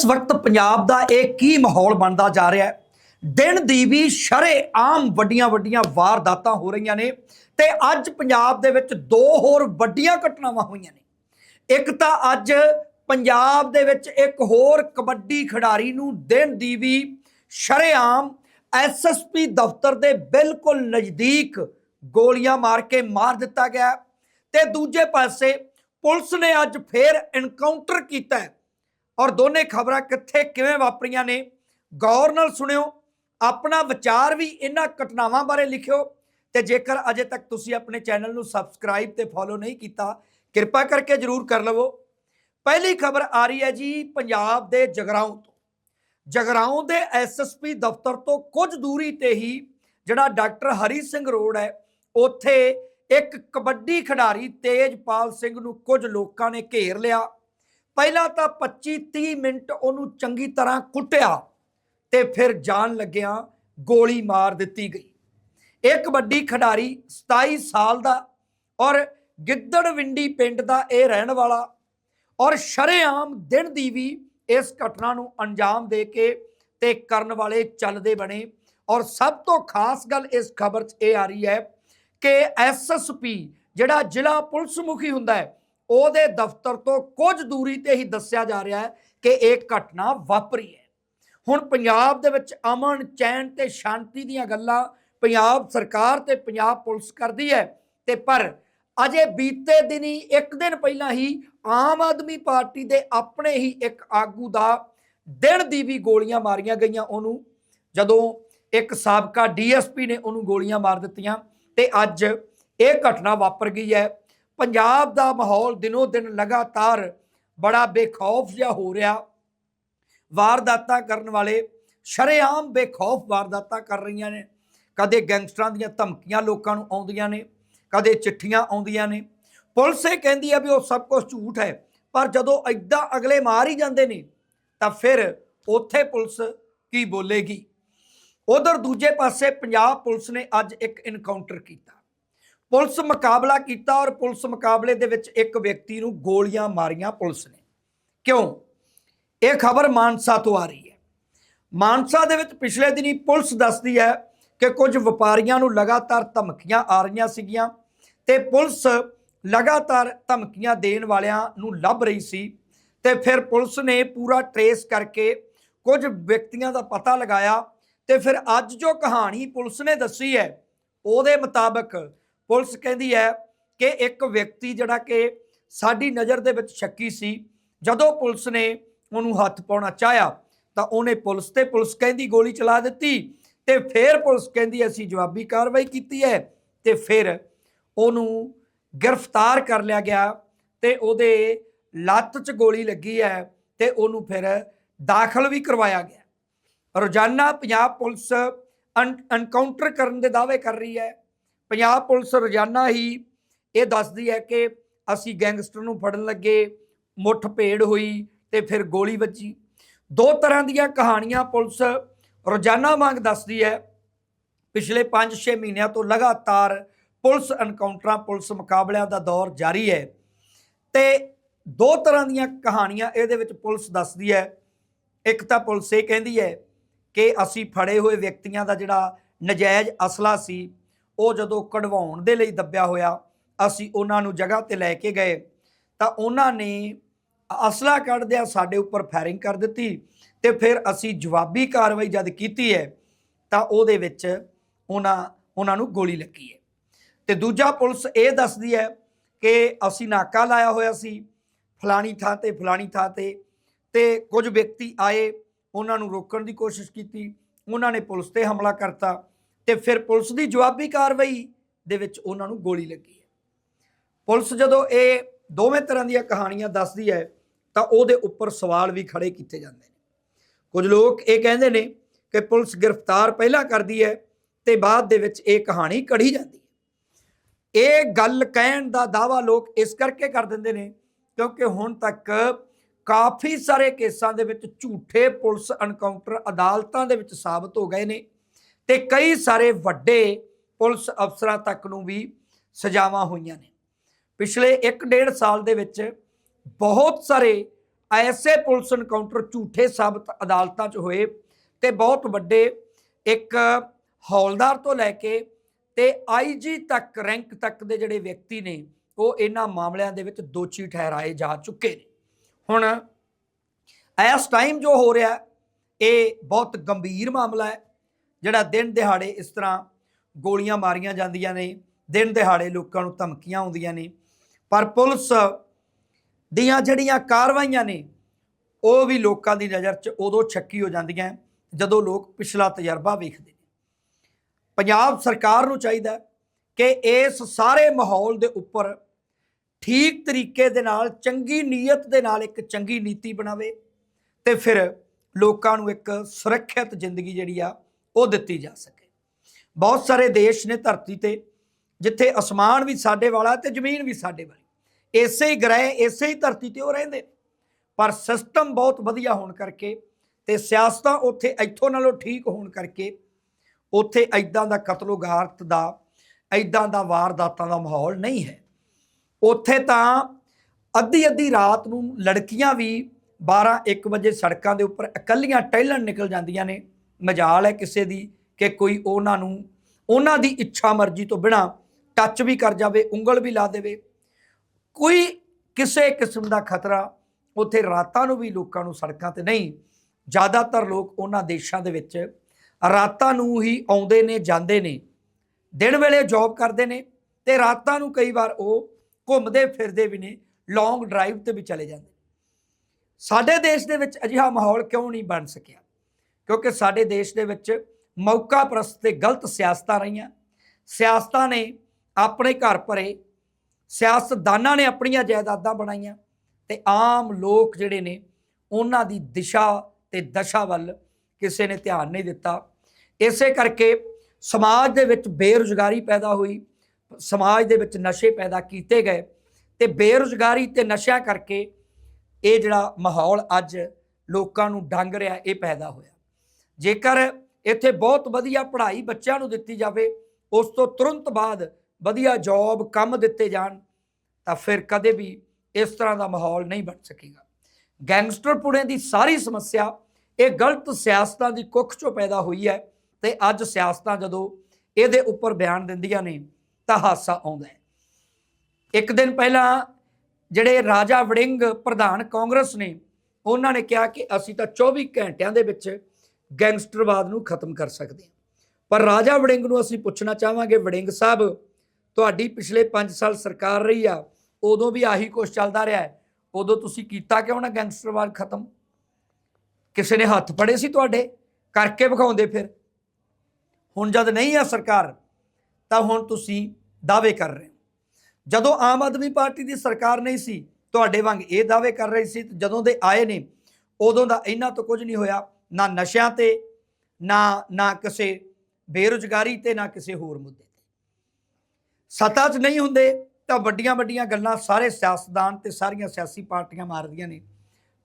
ਇਸ ਵਕਤ ਪੰਜਾਬ ਦਾ ਇਹ ਕੀ ਮਾਹੌਲ ਬਣਦਾ ਜਾ ਰਿਹਾ ਹੈ? ਦਿਨ ਦੀ ਵੀ ਸ਼ਰੇ ਆਮ ਵੱਡੀਆਂ ਵੱਡੀਆਂ ਵਾਰਦਾਤਾਂ ਹੋ ਰਹੀਆਂ ਨੇ ਤੇ ਅੱਜ ਪੰਜਾਬ ਦੇ ਵਿੱਚ ਦੋ ਹੋਰ ਵੱਡੀਆਂ ਘਟਨਾਵਾਂ ਹੋਈਆਂ ਨੇ। ਇੱਕ ਤਾਂ ਅੱਜ ਪੰਜਾਬ ਦੇ ਵਿੱਚ ਇੱਕ ਹੋਰ ਕਬੱਡੀ ਖਿਡਾਰੀ ਨੂੰ ਦਿਨ ਦੀ ਵੀ ਸ਼ਰੇਆਮ ਐਸਐਸਪੀ ਦਫ਼ਤਰ ਦੇ ਬਿਲਕੁਲ ਨਜ਼ਦੀਕ ਗੋਲੀਆਂ ਮਾਰ ਕੇ ਮਾਰ ਦਿੱਤਾ ਗਿਆ ਤੇ ਦੂਜੇ ਪਾਸੇ ਪੁਲਿਸ ਨੇ ਅੱਜ ਫੇਰ ਐਨਕਾਊਂਟਰ ਕੀਤਾ ਔਰ ਦੋਨੇ ਖਬਰਾਂ ਕਿੱਥੇ ਕਿਵੇਂ ਵਾਪਰੀਆਂ ਨੇ, ਗੌਰ ਨਾਲ ਸੁਣਿਓ, ਆਪਣਾ ਵਿਚਾਰ ਵੀ ਇਹਨਾਂ ਘਟਨਾਵਾਂ ਬਾਰੇ ਲਿਖਿਓ, ਤੇ ਜੇਕਰ ਅਜੇ ਤੱਕ ਤੁਸੀਂ ਆਪਣੇ ਚੈਨਲ ਨੂੰ ਸਬਸਕ੍ਰਾਈਬ ਤੇ ਫੋਲੋ ਨਹੀਂ ਕੀਤਾ, ਕਿਰਪਾ ਕਰਕੇ ਜਰੂਰ ਕਰ ਲਵੋ। ਪਹਿਲੀ ਖਬਰ ਆ ਰਹੀ ਹੈ ਜੀ ਪੰਜਾਬ ਦੇ ਜਗਰਾਉਂ ਤੋਂ। ਜਗਰਾਉਂ ਦੇ ਐਸਐਸਪੀ ਦਫ਼ਤਰ ਤੋਂ ਕੁਝ ਦੂਰੀ ਤੇ ਹੀ ਜਿਹੜਾ ਡਾਕਟਰ ਹਰੀ ਸਿੰਘ ਰੋਡ ਹੈ, ਉੱਥੇ ਇੱਕ ਕਬੱਡੀ ਖਿਡਾਰੀ ਤੇਜਪਾਲ ਸਿੰਘ ਨੂੰ ਕੁਝ ਲੋਕਾਂ ਨੇ ਘੇਰ ਲਿਆ। ਪਹਿਲਾਂ ਤਾਂ 25-30 ਮਿੰਟ ਉਹਨੂੰ ਚੰਗੀ ਤਰ੍ਹਾਂ ਕੁੱਟਿਆ ਤੇ ਫਿਰ ਜਾਣ ਲੱਗਿਆਂ ਗੋਲੀ ਮਾਰ ਦਿੱਤੀ ਗਈ। ਇਹ ਕਬੱਡੀ ਖਿਡਾਰੀ 27 ਸਾਲ ਦਾ ਔਰ ਗਿੱਦੜਵਿੰਡੀ ਪਿੰਡ ਦਾ ਇਹ ਰਹਿਣ ਵਾਲਾ ਔਰ ਸ਼ਰੇਆਮ ਦਿਨ ਦੀ ਵੀ ਇਸ ਘਟਨਾ ਨੂੰ ਅੰਜਾਮ ਦੇ ਕੇ ਤੇ ਕਰਨ ਵਾਲੇ ਚੱਲਦੇ ਬਣੇ ਔਰ ਸਭ ਤੋਂ ਖਾਸ ਗੱਲ ਇਸ ਖਬਰ 'ਚ ਇਹ ਆ ਰਹੀ ਹੈ ਕਿ ਐਸਐਸਪੀ ਜਿਹੜਾ ਜ਼ਿਲ੍ਹਾ ਪੁਲਿਸ ਮੁਖੀ ਹੁੰਦਾ ਹੈ ਉਹਦੇ ਦਫ਼ਤਰ ਤੋਂ ਕੁਝ ਦੂਰੀ ਤੇ ਹੀ ਦੱਸਿਆ ਜਾ ਰਿਹਾ ਹੈ ਕਿ ਇਹ ਘਟਨਾ ਵਾਪਰੀ ਹੈ। ਹੁਣ ਪੰਜਾਬ ਦੇ ਵਿੱਚ ਅਮਨ, ਚੈਨ ਤੇ ਸ਼ਾਂਤੀ ਦੀਆਂ ਗੱਲਾਂ ਪੰਜਾਬ ਸਰਕਾਰ ਤੇ ਪੰਜਾਬ ਪੁਲਿਸ ਕਰਦੀ ਹੈ ਤੇ ਪਰ ਅਜੇ ਬੀਤੇ ਦਿਨੀ ਇੱਕ ਦਿਨ ਪਹਿਲਾਂ ਹੀ ਆਮ ਆਦਮੀ ਪਾਰਟੀ ਦੇ ਆਪਣੇ ਹੀ ਇੱਕ ਆਗੂ ਦਾ ਦਿਨ ਦੀ ਵੀ ਗੋਲੀਆਂ ਮਾਰੀਆਂ ਗਈਆਂ ਉਹਨੂੰ। ਜਦੋਂ ਇੱਕ ਸਾਬਕਾ ਡੀਐਸਪੀ ਨੇ ਉਹਨੂੰ ਗੋਲੀਆਂ ਮਾਰ ਦਿੱਤੀਆਂ ਤੇ ਅੱਜ ਇਹ ਘਟਨਾ ਵਾਪਰ ਗਈ ਹੈ। ਪੰਜਾਬ ਦਾ ਮਾਹੌਲ ਦਿਨੋ ਦਿਨ ਲਗਾਤਾਰ ਬੜਾ ਬੇਖੌਫ ਜਿਹਾ ਹੋ ਰਿਹਾ। ਵਾਰਦਾਤਾਂ ਕਰਨ ਵਾਲੇ ਸ਼ਰੇਆਮ ਬੇਖੌਫ ਵਾਰਦਾਤਾਂ ਕਰ ਰਹੀਆਂ ਨੇ। ਕਦੇ ਗੈਂਗਸਟਰਾਂ ਦੀਆਂ ਧਮਕੀਆਂ ਲੋਕਾਂ ਨੂੰ ਆਉਂਦੀਆਂ ਨੇ, ਕਦੇ ਚਿੱਠੀਆਂ ਆਉਂਦੀਆਂ ਨੇ। ਪੁਲਿਸ ਇਹ ਕਹਿੰਦੀ ਆ ਵੀ ਉਹ ਸਭ ਕੁਝ ਝੂਠ ਹੈ, ਪਰ ਜਦੋਂ ਐਦਾਂ ਅਗਲੇ ਮਾਰ ਹੀ ਜਾਂਦੇ ਨੇ, ਤਾਂ ਫਿਰ ਉੱਥੇ ਪੁਲਿਸ ਕੀ ਬੋਲੇਗੀ? ਉਧਰ ਦੂਜੇ ਪਾਸੇ ਪੰਜਾਬ ਪੁਲਿਸ ਨੇ ਅੱਜ ਇੱਕ ਇਨਕਾਊਂਟਰ ਕੀਤਾ। ਪੁਲਿਸ ਮੁਕਾਬਲਾ ਕੀਤਾ ਔਰ ਪੁਲਿਸ ਮੁਕਾਬਲੇ ਦੇ ਵਿੱਚ ਇੱਕ ਵਿਅਕਤੀ ਨੂੰ ਗੋਲੀਆਂ ਮਾਰੀਆਂ ਪੁਲਿਸ ਨੇ। ਕਿਉਂ? ਇਹ ਖਬਰ ਮਾਨਸਾ ਤੋਂ ਆ ਰਹੀ ਹੈ। ਮਾਨਸਾ ਦੇ ਵਿੱਚ ਪਿਛਲੇ ਦਿਨੀ ਪੁਲਿਸ ਦੱਸਦੀ ਹੈ ਕਿ ਕੁਝ ਵਪਾਰੀਆਂ ਨੂੰ ਲਗਾਤਾਰ ਧਮਕੀਆਂ ਆ ਰਹੀਆਂ ਸੀਗੀਆਂ ਤੇ ਪੁਲਿਸ ਲਗਾਤਾਰ ਧਮਕੀਆਂ ਦੇਣ ਵਾਲਿਆਂ ਨੂੰ ਲੱਭ ਰਹੀ ਸੀ ਤੇ ਫਿਰ ਪੁਲਿਸ ਨੇ ਪੂਰਾ ਟਰੇਸ ਕਰਕੇ ਕੁਝ ਵਿਅਕਤੀਆਂ ਦਾ ਪਤਾ ਲਗਾਇਆ ਤੇ ਫਿਰ ਅੱਜ ਜੋ ਕਹਾਣੀ ਪੁਲਿਸ ਨੇ ਦੱਸੀ ਹੈ, ਉਹਦੇ ਮੁਤਾਬਕ ਪੁਲਿਸ ਕਹਿੰਦੀ ਹੈ ਕਿ ਇੱਕ ਵਿਅਕਤੀ ਜਿਹੜਾ ਕਿ ਸਾਡੀ ਨਜ਼ਰ ਦੇ ਵਿੱਚ ਸ਼ੱਕੀ ਸੀ, ਜਦੋਂ ਪੁਲਿਸ ਨੇ ਉਹਨੂੰ ਹੱਥ ਪਾਉਣਾ ਚਾਹਿਆ, ਤਾਂ ਉਹਨੇ ਪੁਲਿਸ ਤੇ ਪੁਲਿਸ ਕਹਿੰਦੀ ਗੋਲੀ ਚਲਾ ਦਿੱਤੀ ਤੇ ਫਿਰ ਪੁਲਿਸ ਕਹਿੰਦੀ ਅਸੀਂ ਜਵਾਬੀ ਕਾਰਵਾਈ ਕੀਤੀ ਹੈ ਤੇ ਫਿਰ ਉਹਨੂੰ ਗ੍ਰਿਫਤਾਰ ਕਰ ਲਿਆ ਗਿਆ ਤੇ ਉਹਦੇ ਲੱਤ 'ਚ ਗੋਲੀ ਲੱਗੀ ਹੈ ਤੇ ਉਹਨੂੰ ਫਿਰ ਦਾਖਲ ਵੀ ਕਰਵਾਇਆ ਗਿਆ। ਰੋਜ਼ਾਨਾ ਪੰਜਾਬ ਪੁਲਿਸ ਐਨਕਾਊਂਟਰ ਕਰਨ ਦੇ ਦਾਅਵੇ ਕਰ ਰਹੀ ਹੈ। ਪੰਜਾਬ ਪੁਲਿਸ ਰੋਜ਼ਾਨਾ ਹੀ ਇਹ ਦੱਸਦੀ ਹੈ ਕਿ ਅਸੀਂ ਗੈਂਗਸਟਰ ਨੂੰ ਫੜਨ ਲੱਗੇ, ਮੁੱਠ ਭੇੜ ਹੋਈ ਤੇ ਫਿਰ ਗੋਲੀ ਵੱਜੀ। ਦੋ ਤਰ੍ਹਾਂ ਦੀਆਂ ਕਹਾਣੀਆਂ ਪੁਲਿਸ ਰੋਜ਼ਾਨਾ ਵਾਂਗ ਦੱਸਦੀ ਹੈ। ਪਿਛਲੇ 5-6 ਮਹੀਨਿਆਂ ਤੋਂ ਲਗਾਤਾਰ ਪੁਲਿਸ ਐਨਕਾਊਂਟਰਾਂ, ਪੁਲਿਸ ਮੁਕਾਬਲਿਆਂ ਦਾ ਦੌਰ ਜਾਰੀ ਹੈ ਤੇ ਦੋ ਤਰ੍ਹਾਂ ਦੀਆਂ ਕਹਾਣੀਆਂ ਇਹਦੇ ਵਿੱਚ ਪੁਲਿਸ ਦੱਸਦੀ ਹੈ। ਇੱਕ ਤਾਂ ਪੁਲਿਸ ਇਹ ਕਹਿੰਦੀ ਹੈ ਕਿ ਅਸੀਂ ਫੜੇ ਹੋਏ ਵਿਅਕਤੀਆਂ ਦਾ ਜਿਹੜਾ ਨਜਾਇਜ਼ ਅਸਲਾ ਸੀ ਉਹ ਜਦੋਂ ਕਢਵਾਉਣ ਦੇ ਲਈ ਦੱਬਿਆ ਹੋਇਆ, ਅਸੀਂ ਉਹਨਾਂ ਨੂੰ ਜਗ੍ਹਾ ਤੇ ਲੈ ਕੇ ਗਏ, ਤਾਂ ਉਹਨਾਂ ਨੇ ਅਸਲਾ ਕੱਢਦਿਆਂ ਸਾਡੇ ਉੱਪਰ ਫਾਇਰਿੰਗ ਕਰ ਦਿੱਤੀ ਤੇ ਫਿਰ ਅਸੀਂ ਜਵਾਬੀ ਕਾਰਵਾਈ ਜਦ ਕੀਤੀ ਹੈ, ਤਾਂ ਉਹਦੇ ਵਿੱਚ ਉਹਨਾਂ ਉਹਨਾਂ ਨੂੰ ਗੋਲੀ ਲੱਗੀ ਹੈ। ਤੇ ਦੂਜਾ ਪੁਲਿਸ ਇਹ ਦੱਸਦੀ ਹੈ ਕਿ ਅਸੀਂ ਨਾਕਾ ਲਾਇਆ ਹੋਇਆ ਸੀ, ਫਲਾਣੀ ਥਾਂ ਤੇ, ਫਲਾਣੀ ਥਾਂ ਤੇ ਤੇ ਕੁਝ ਵਿਅਕਤੀ ਆਏ, ਉਹਨਾਂ ਨੂੰ ਰੋਕਣ ਦੀ ਕੋਸ਼ਿਸ਼ ਕੀਤੀ, ਉਹਨਾਂ ਨੇ ਪੁਲਿਸ ਤੇ ਹਮਲਾ ਕਰਤਾ ਤੇ ਫਿਰ ਪੁਲਿਸ ਦੀ ਜਵਾਬੀ ਕਾਰਵਾਈ ਦੇ ਵਿੱਚ ਉਹਨਾਂ ਨੂੰ ਗੋਲੀ ਲੱਗੀ ਹੈ। ਪੁਲਿਸ ਜਦੋਂ ਇਹ ਦੋਵੇਂ ਤਰ੍ਹਾਂ ਦੀਆਂ ਕਹਾਣੀਆਂ ਦੱਸਦੀ ਹੈ, ਤਾਂ ਉਹਦੇ ਉੱਪਰ ਸਵਾਲ ਵੀ ਖੜੇ ਕੀਤੇ ਜਾਂਦੇ ਨੇ। ਕੁਝ ਲੋਕ ਇਹ ਕਹਿੰਦੇ ਨੇ ਕਿ ਪੁਲਿਸ ਗ੍ਰਿਫਤਾਰ ਪਹਿਲਾਂ ਕਰਦੀ ਹੈ ਤੇ ਬਾਅਦ ਦੇ ਵਿੱਚ ਇਹ ਕਹਾਣੀ ਕੜੀ ਜਾਂਦੀ ਹੈ। ਇਹ ਗੱਲ ਕਹਿਣ ਦਾ ਦਾਵਾ ਲੋਕ ਇਸ ਕਰਕੇ ਕਰ ਦਿੰਦੇ ਨੇ ਕਿਉਂਕਿ ਹੁਣ ਤੱਕ ਕਾਫੀ ਸਾਰੇ ਕੇਸਾਂ ਦੇ ਵਿੱਚ ਝੂਠੇ ਪੁਲਿਸ ਐਨਕਾਊਂਟਰ ਅਦਾਲਤਾਂ ਦੇ ਵਿੱਚ ਸਾਬਤ ਹੋ ਗਏ ਨੇ। ਤੇ ਕਈ ਸਾਰੇ ਵੱਡੇ ਪੁਲਿਸ ਅਫਸਰਾਂ ਤੱਕ ਨੂੰ ਵੀ ਸਜ਼ਾਵਾਂ ਹੋਈਆਂ ਨੇ। ਪਿਛਲੇ 1.5 ਸਾਲ ਦੇ ਵਿੱਚ ਬਹੁਤ ਸਾਰੇ ਐਸੇ ਪੁਲਿਸ ਐਨਕਾਊਂਟਰ ਝੂਠੇ ਸਾਬਤ ਅਦਾਲਤਾਂ 'ਚ ਹੋਏ ਤੇ ਬਹੁਤ ਵੱਡੇ ਇੱਕ ਹੌਲਦਾਰ ਤੋਂ ਲੈ ਕੇ ਤੇ ਆਈਜੀ ਤੱਕ, ਰੈਂਕ ਤੱਕ ਦੇ ਜਿਹੜੇ ਵਿਅਕਤੀ ਨੇ, ਉਹ ਇਹਨਾਂ ਮਾਮਲਿਆਂ ਦੇ ਵਿੱਚ ਦੋਸ਼ੀ ਠਹਿਰਾਏ ਜਾ ਚੁੱਕੇ ਨੇ। ਹੁਣ ਇਸ ਟਾਈਮ ਜੋ ਹੋ ਰਿਹਾ, ਇਹ ਬਹੁਤ ਗੰਭੀਰ ਮਾਮਲਾ ਹੈ। ਜਿਹੜਾ ਦਿਨ ਦਿਹਾੜੇ ਇਸ ਤਰ੍ਹਾਂ ਗੋਲੀਆਂ ਮਾਰੀਆਂ ਜਾਂਦੀਆਂ ਨੇ, ਦਿਨ ਦਿਹਾੜੇ ਲੋਕਾਂ ਨੂੰ ਧਮਕੀਆਂ ਆਉਂਦੀਆਂ ਨੇ, ਪਰ ਪੁਲਿਸ ਦੀਆਂ ਜਿਹੜੀਆਂ ਕਾਰਵਾਈਆਂ ਨੇ, ਉਹ ਵੀ ਲੋਕਾਂ ਦੀ ਨਜ਼ਰ 'ਚ ਉਦੋਂ ਛੱਕੀ ਹੋ ਜਾਂਦੀਆਂ ਜਦੋਂ ਲੋਕ ਪਿਛਲਾ ਤਜਰਬਾ ਵੇਖਦੇ ਨੇ। ਪੰਜਾਬ ਸਰਕਾਰ ਨੂੰ ਚਾਹੀਦਾ ਕਿ ਇਸ ਸਾਰੇ ਮਾਹੌਲ ਦੇ ਉੱਪਰ ਠੀਕ ਤਰੀਕੇ ਦੇ ਨਾਲ, ਚੰਗੀ ਨੀਅਤ ਦੇ ਨਾਲ ਇੱਕ ਚੰਗੀ ਨੀਤੀ ਬਣਾਵੇ ਤੇ ਫਿਰ ਲੋਕਾਂ ਨੂੰ ਇੱਕ ਸੁਰੱਖਿਅਤ ਜ਼ਿੰਦਗੀ ਜਿਹੜੀ ਆ ਉਹ ਦਿੱਤੀ ਜਾ ਸਕੇ। ਬਹੁਤ ਸਾਰੇ ਦੇਸ਼ ਨੇ ਧਰਤੀ ਤੇ ਜਿੱਥੇ ਅਸਮਾਨ ਵੀ ਸਾਡੇ ਵਾਲਾ ਤੇ ਜ਼ਮੀਨ ਵੀ ਸਾਡੇ ਵਾਲੀ। ਇਸੇ ਹੀ ਗ੍ਰਹਿ, ਇਸੇ ਹੀ ਧਰਤੀ ਤੇ ਉਹ ਰਹਿੰਦੇ। ਨੇ। ਪਰ ਸਿਸਟਮ ਬਹੁਤ ਵਧੀਆ ਹੋਣ ਕਰਕੇ ਤੇ ਸਿਆਸਤਾਂ ਉੱਥੇ ਇੱਥੋਂ ਨਾਲੋਂ ਠੀਕ ਹੋਣ ਕਰਕੇ ਉੱਥੇ ਐਦਾਂ ਦਾ ਕਤਲੋਗਾਰਤ ਦਾ ਐਦਾਂ ਦਾ ਵਾਰਦਾਤਾਂ ਦਾ ਮਾਹੌਲ ਨਹੀਂ ਹੈ। ਉੱਥੇ ਤਾਂ ਅੱਧੀ ਅੱਧੀ ਰਾਤ ਨੂੰ ਲੜਕੀਆਂ ਵੀ 12 1 ਵਜੇ ਸੜਕਾਂ ਦੇ ਉੱਪਰ ਇਕੱਲੀਆਂ ਟਹਿਲਣ ਨਿਕਲ ਜਾਂਦੀਆਂ ਨੇ। ਮਜਾਲ ਹੈ ਕਿਸੇ ਦੀ ਕਿ ਕੋਈ ਉਹਨਾਂ ਨੂੰ, ਉਹਨਾਂ ਦੀ ਇੱਛਾ ਮਰਜ਼ੀ ਤੋਂ ਬਿਨਾ ਟੱਚ ਵੀ ਕਰ ਜਾਵੇ, ਉਂਗਲ ਵੀ ਲਾ ਦੇਵੇ। ਕੋਈ ਕਿਸੇ ਕਿਸਮ ਦਾ ਖਤਰਾ ਉੱਥੇ ਰਾਤਾਂ ਨੂੰ ਵੀ ਲੋਕਾਂ ਨੂੰ ਸੜਕਾਂ ਤੇ ਨਹੀਂ, ਜ਼ਿਆਦਾਤਰ ਲੋਕ ਉਹਨਾਂ ਦੇਸ਼ਾਂ ਦੇ ਵਿੱਚ ਰਾਤਾਂ ਨੂੰ ਹੀ ਆਉਂਦੇ ਨੇ, ਜਾਂਦੇ ਨੇ। ਦਿਨ ਵੇਲੇ ਜੌਬ ਕਰਦੇ ਨੇ ਤੇ ਰਾਤਾਂ ਨੂੰ ਕਈ ਵਾਰ ਉਹ ਘੁੰਮਦੇ ਫਿਰਦੇ ਵੀ ਨੇ ਲੌਂਗ ਡਰਾਈਵ ਤੇ ਵੀ ਚਲੇ ਜਾਂਦੇ ਸਾਡੇ ਦੇਸ਼ ਦੇ ਵਿੱਚ ਅਜਿਹਾ ਮਾਹੌਲ ਕਿਉਂ ਨਹੀਂ ਬਣ ਸਕਿਆ? ਕਿਉਂਕਿ ਸਾਡੇ ਦੇਸ਼ ਦੇ ਵਿੱਚ ਮੌਕਾ ਪ੍ਰਸਤ ਤੇ ਗਲਤ ਸਿਆਸਤਾਂ ਰਹੀਆਂ। ਸਿਆਸਤਾਂ ਨੇ ਆਪਣੇ ਘਰ ਭਰੇ ਸਿਆਸਤਦਾਨਾਂ ਨੇ ਆਪਣੀਆਂ ਜਾਇਦਾਦਾਂ ਬਣਾਈਆਂ ਤੇ ਆਮ ਲੋਕ ਜਿਹੜੇ ਨੇ ਉਹਨਾਂ ਦੀ ਦਿਸ਼ਾ ਤੇ ਦਸ਼ਾ ਵੱਲ ਕਿਸੇ ਨੇ ਧਿਆਨ ਨਹੀਂ ਦਿੱਤਾ। ਇਸੇ ਕਰਕੇ ਸਮਾਜ ਦੇ ਵਿੱਚ ਬੇਰੁਜ਼ਗਾਰੀ ਪੈਦਾ ਹੋਈ, ਸਮਾਜ ਦੇ ਵਿੱਚ ਨਸ਼ੇ ਪੈਦਾ ਕੀਤੇ ਗਏ ਤੇ ਬੇਰੁਜ਼ਗਾਰੀ ਤੇ ਨਸ਼ਿਆਂ ਕਰਕੇ ਇਹ ਜਿਹੜਾ ਮਾਹੌਲ ਅੱਜ ਲੋਕਾਂ ਨੂੰ ਡੰਗ ਰਿਹਾ, ਇਹ ਪੈਦਾ ਹੋਇਆ। ਜੇਕਰ ਇੱਥੇ ਬਹੁਤ ਵਧੀਆ ਪੜ੍ਹਾਈ ਬੱਚਿਆਂ ਨੂੰ ਦਿੱਤੀ ਜਾਵੇ, ਉਸ ਤੋਂ ਤੁਰੰਤ ਬਾਅਦ ਵਧੀਆ ਜੌਬ ਕੰਮ ਦਿੱਤੇ ਜਾਣ, ਤਾਂ ਫਿਰ ਕਦੇ ਵੀ ਇਸ ਤਰ੍ਹਾਂ ਦਾ ਮਾਹੌਲ ਨਹੀਂ ਬਣ ਸਕੇਗਾ। ਗੈਂਗਸਟਰ ਪੁਣੇ ਦੀ ਸਾਰੀ ਸਮੱਸਿਆ, ਇਹ ਗਲਤ ਸਿਆਸਤਾਂ ਦੀ ਕੁੱਖ ਚੋਂ ਪੈਦਾ ਹੋਈ ਹੈ ਤੇ ਅੱਜ ਸਿਆਸਤਾਂ ਜਦੋਂ ਇਹਦੇ ਉੱਪਰ ਬਿਆਨ ਦਿੰਦੀਆਂ ਨੇ, ਤਾਂ ਹਾਸਾ ਆਉਂਦਾ ਹੈ। ਇੱਕ ਦਿਨ ਪਹਿਲਾਂ ਜਿਹੜੇ ਰਾਜਾ ਵੜਿੰਗ ਪ੍ਰਧਾਨ ਕਾਂਗਰਸ ਨੇ, ਉਹਨਾਂ ਨੇ ਕਿਹਾ ਕਿ ਅਸੀਂ ਤਾਂ 24 ਘੰਟਿਆਂ ਦੇ ਵਿੱਚ ਗੈਂਗਸਟਰਵਾਦ ਨੂੰ ਖਤਮ ਕਰ ਸਕਦੇ ਹਾਂ। ਪਰ ਰਾਜਾ ਵੜਿੰਗ ਨੂੰ ਅਸੀਂ ਪੁੱਛਣਾ ਚਾਹਾਂਗੇ, ਵੜਿੰਗ ਸਾਹਿਬ, ਤੁਹਾਡੀ ਪਿਛਲੇ 5 ਸਾਲ ਸਰਕਾਰ ਰਹੀ ਆ, ਉਦੋਂ ਵੀ ਆਹੀ ਕੁਛ ਚੱਲਦਾ ਰਿਹਾ ਹੈ। ਉਦੋਂ ਤੁਸੀਂ ਕੀਤਾ ਕਿਉਂ ਨਾ ਗੈਂਗਸਟਰਵਾਦ ਖਤਮ? ਕਿਸੇ ਨੇ ਹੱਥ ਫੜੇ ਸੀ ਤੁਹਾਡੇ? ਕਰਕੇ ਵਿਖਾਉਂਦੇ ਫਿਰ। ਹੁਣ ਜਦ ਨਹੀਂ ਆ ਸਰਕਾਰ, ਤਾਂ ਹੁਣ ਤੁਸੀਂ ਦਾਅਵੇ ਕਰ ਰਹੇ ਹੋ। ਜਦੋਂ ਆਮ ਆਦਮੀ ਪਾਰਟੀ ਦੀ ਸਰਕਾਰ ਨਹੀਂ ਸੀ, ਤੁਹਾਡੇ ਵਾਂਗ ਇਹ ਦਾਅਵੇ ਕਰ ਰਹੀ ਸੀ, ਜਦੋਂ ਦੇ ਆਏ ਨੇ, ਉਦੋਂ ਦਾ ਇਹਨਾਂ ਤੋਂ ਕੁਝ ਨਹੀਂ ਹੋਇਆ। ਨਾ ਨਸ਼ਿਆਂ ਤੇ, ਨਾ ਨਾ ਕਿਸੇ ਬੇਰੁਜ਼ਗਾਰੀ ਤੇ, ਨਾ ਕਿਸੇ ਹੋਰ ਮੁੱਦੇ ਤੇ। ਸੱਤਾ 'ਚ ਨਹੀਂ ਹੁੰਦੇ ਤਾਂ ਵੱਡੀਆਂ ਵੱਡੀਆਂ ਗੱਲਾਂ ਸਾਰੇ ਸਿਆਸਤਦਾਨ ਤੇ ਸਾਰੀਆਂ ਸਿਆਸੀ ਪਾਰਟੀਆਂ ਮਾਰਦੀਆਂ ਨੇ।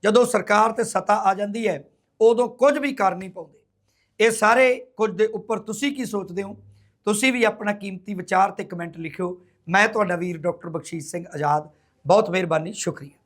ਜਦੋਂ ਸਰਕਾਰ ਤੇ ਸੱਤਾ ਆ ਜਾਂਦੀ ਹੈ, ਉਦੋਂ ਕੁਝ ਵੀ ਕਰ ਨਹੀਂ ਪਾਉਂਦੇ। ਇਹ ਸਾਰੇ ਕੁਝ ਦੇ ਉੱਪਰ ਤੁਸੀਂ ਕੀ ਸੋਚਦੇ ਹੋ? ਤੁਸੀਂ ਵੀ ਆਪਣਾ ਕੀਮਤੀ ਵਿਚਾਰ ਤੇ ਕਮੈਂਟ ਲਿਖਿਓ। ਮੈਂ ਤੁਹਾਡਾ ਵੀਰ ਡਾਕਟਰ ਬਖਸ਼ੀਸ਼ ਸਿੰਘ ਆਜ਼ਾਦ। ਬਹੁਤ ਮਿਹਰਬਾਨੀ, ਸ਼ੁਕਰੀਆ।